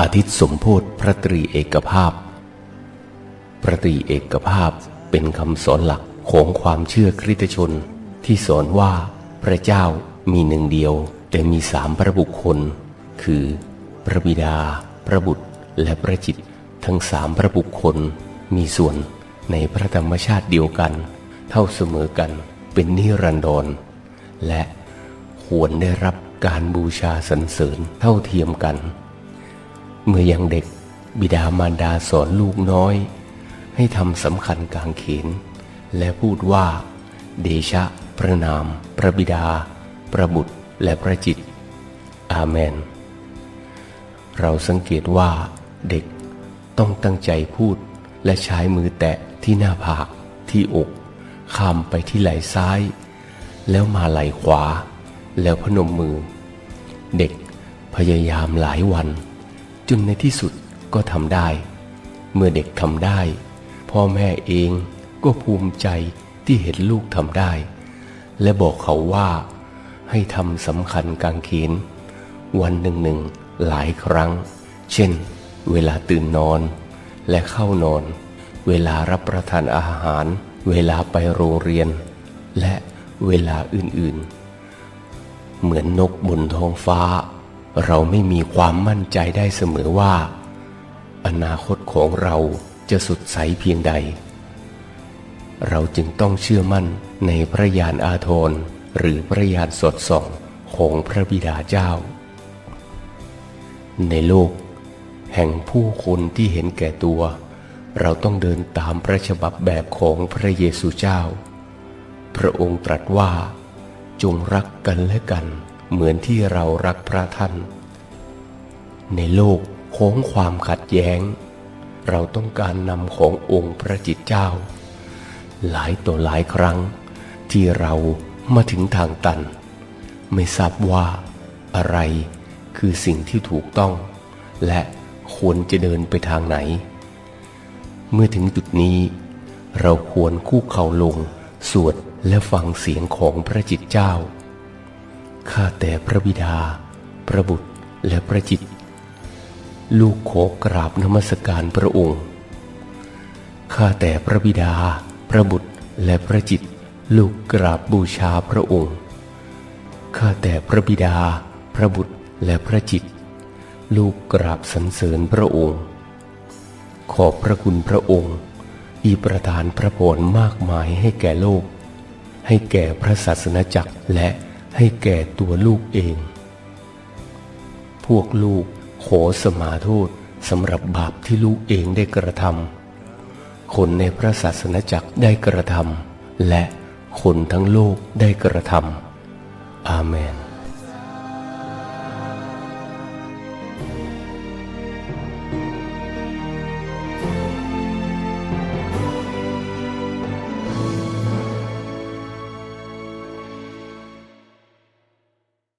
อาทิตย์สมโพธิพระตรีเอกภาพ พระตรีเอกภาพเป็นคำสอนหลักของความเชื่อคริสตชน ที่สอนว่าพระเจ้ามีหนึ่งเดียว แต่มีสามพระบุคคล คือ พระบิดา พระบุตร และพระจิต ทั้งสามพระบุคคล มีส่วนในพระธรรมชาติเดียวกัน เท่าเสมอกันเป็นนิรันดร และควรได้รับการบูชาสรรเสริญเท่าเทียมกัน เมื่อยังเด็กบิดามารดาสอนลูกน้อย ให้ทำสำคัญกลางเขน และพูดว่า เดชะ พระนาม พระบิดา พระบุตรและพระจิต อาเมน เราสังเกตว่าเด็กต้องตั้งใจพูดและใช้มือแตะที่หน้าผาก ที่อกข้ามไปที่ไหล่ซ้าย แล้วมาไหล่ขวา แล้วพนมมือ เด็กพยายามหลายวัน จนในที่สุดก็ทำได้ เมื่อเด็กทำได้ พ่อแม่เองก็ภูมิใจที่เห็นลูกทำได้ และบอกเขาว่าให้ทำสำคัญกางเขนวันหนึ่งหนึ่งหลายครั้ง เช่น เวลาตื่นนอน และเข้านอน เวลารับประทานอาหาร เวลาไปโรงเรียน และเวลาอื่นๆ เหมือนนกบนท้องฟ้า เราไม่มีความมั่นใจได้เสมอว่า อนาคตของเราจะสดใสเพียงใด เราจึงต้องเชื่อมั่นในพระญาณอาทรหรือพระญาณสดส่องของพระบิดาเจ้า ในโลก แห่งผู้คนที่เห็นแก่ตัว เราต้องเดินตามพระฉบับแบบของพระเยซูเจ้า พระองค์ตรัสว่าจงรักกันและกัน เหมือนที่เรารักพระท่าน ในโลกของความขัดแย้ง เราต้องการนำขององค์พระจิตเจ้า หลายต่อหลายครั้งที่เรามาถึงทางตัน ไม่ทราบว่าอะไรคือสิ่งที่ถูกต้อง และควรจะเดินไปทางไหน เมื่อถึงจุดนี้เราควรคู่เข่าลง สวดและฟังเสียงของพระจิตเจ้า ข้าแต่พระบิดา พระบุตรและพระจิต ลูกขอกราบนมัสการพระองค์ ข้าแต่พระบิดา พระบุตรและพระจิต ลูกกราบบูชาพระองค์ ข้าแต่พระบิดา พระบุตรและพระจิต ลูกกราบสรรเสริญพระองค์ ขอบพระคุณพระองค์ที่ประทานพระพรมากมายให้แก่โลก ให้แก่พระศาสนจักรและ ให้แก่ตัวลูกเอง พวกลูกขอสมาโทษสำหรับบาปที่ลูกเองได้กระทำคนในพระศาสนาจักรได้กระทำและคนทั้งโลกได้กระทำอาเมน